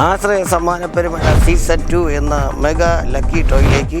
ആശ്രയ സമ്മാന പെരുമഴ season two എന്ന മെഗാ ലക്കി ടോയിലേക്ക്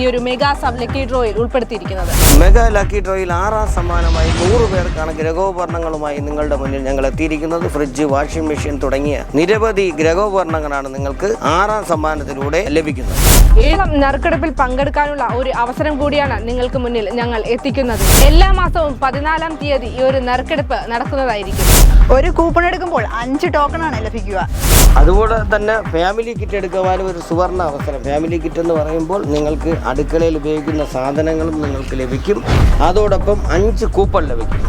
ഈ ഒരു മെഗാ സബ് ലക്കി ഡ്രോയിൽ ഉൾപ്പെടുത്തിയിരിക്കുന്നത്. മെഗാ ലക്കി ഡ്രോയിൽ ആറാം സമ്മാനമായി നൂറ് പേർക്കാണ് ഗ്രഹോപകരണങ്ങളുമായി നിങ്ങളുടെ മുന്നിൽ ഞങ്ങൾ എത്തിയിരിക്കുന്നത്. ഫ്രിഡ്ജ് വാഷിംഗ് മെഷീൻ തുടങ്ങിയ നിരവധി ഗ്രഹോപകരണങ്ങളാണ് നിങ്ങൾക്ക് ആറാം സമ്മാനത്തിലൂടെ ലഭിക്കുന്നത്. ഏഴാം നറുക്കെടുപ്പിൽ പങ്കെടുക്കാനുള്ള ഒരു അവസരം കൂടിയാണ് നിങ്ങൾക്ക് മുന്നിൽ ഞങ്ങൾ എത്തിക്കുന്നത്. എല്ലാ മാസവും പതിനാലാം തീയതി ഈ ഒരു നറുക്കെടുപ്പ് നടക്കുന്നതായിരിക്കും. ഒരു കൂപ്പൺ എടുക്കുമ്പോൾ അഞ്ച് ടോക്കൺ ആണ് ലഭിക്കുക. അതുപോലെ തന്നെ ഫാമിലി കിറ്റ് എടുക്കുവാനും ഒരു സുവർണ അവസരം. ഫാമിലി കിറ്റ് എന്ന് പറയുമ്പോൾ നിങ്ങൾക്ക് അടുക്കളയിൽ ഉപയോഗിക്കുന്ന സാധനങ്ങളും നിങ്ങൾക്ക് ലഭിക്കും. അതോടൊപ്പം അഞ്ച് കൂപ്പൺ ലഭിക്കും.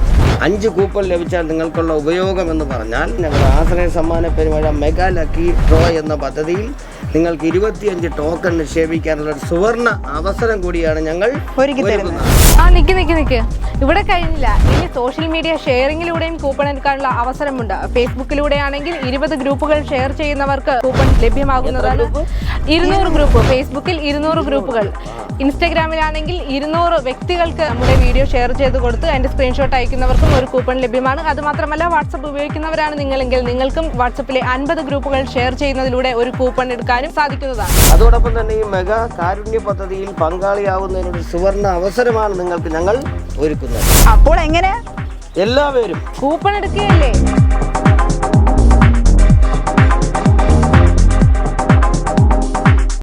അഞ്ച് കൂപ്പൺ ലഭിച്ചാൽ നിങ്ങൾക്കുള്ള ഉപയോഗം എന്ന് പറഞ്ഞാൽ ഞങ്ങളുടെ ആശ്രയ സമ്മാന പെരുമഴ മെഗാ ലക്കി ഡ്രോ എന്ന പദ്ധതിയിൽ നിങ്ങൾക്ക് ഇരുപത്തിയഞ്ച് ടോക്കൺ നിക്ഷേപിക്കാനുള്ള ഒരു സുവർണ അവസരം കൂടിയാണ് ഞങ്ങൾ ഒരുക്കി തരുന്നത്. ആ നിക്ക് നിക്ക് നിക്ക്. ഇവിടെ കഴിഞ്ഞില്ല. ഇനി സോഷ്യൽ മീഡിയ ഷെയറിങ്ങിലൂടെയും കൂപ്പൺ എടുക്കാനുള്ള അവസരമുണ്ട്. ഫേസ്ബുക്കിലൂടെ ആണെങ്കിൽ ഇരുപത് ഗ്രൂപ്പുകൾ ഷെയർ ചെയ്യുന്നവർക്ക് കൂപ്പൺ ലഭ്യമാകുന്നതാണ്. ഇരുന്നൂറ് ഗ്രൂപ്പ്. ഫേസ്ബുക്കിൽ ഇരുന്നൂറ് ഗ്രൂപ്പുകൾ. ഇൻസ്റ്റഗ്രാമിലാണെങ്കിൽ ഇരുന്നൂറ് വ്യക്തികൾക്ക് നമ്മുടെ വീഡിയോ ഷെയർ ചെയ്ത് കൊടുത്ത് അതിന്റെ സ്ക്രീൻഷോട്ട് അയക്കുന്നവർക്കും ഒരു കൂപ്പൺ ലഭ്യമാണ്. അതുമാത്രമല്ല വാട്സപ്പ് ഉപയോഗിക്കുന്നവരാണ് നിങ്ങളെങ്കിൽ നിങ്ങൾക്കും വാട്സപ്പിലെ അൻപത് ഗ്രൂപ്പുകൾ ഷെയർ ചെയ്യുന്നതിലൂടെ ഒരു കൂപ്പൺ എടുക്കാനും സാധിക്കുന്നതാണ്. അതോടൊപ്പം തന്നെ ഈ മെഗാ കാരുണ്യ പദ്ധതിയിൽ പങ്കാളിയാവുന്നതിനൊരു സുവർണ അവസരമാണ് നിങ്ങൾക്ക് ഞങ്ങൾ ഒരുക്കുന്നത്. അപ്പോൾ എങ്ങനെ? എല്ലാവരും കൂപ്പൺ എടുക്കുകയല്ലേ?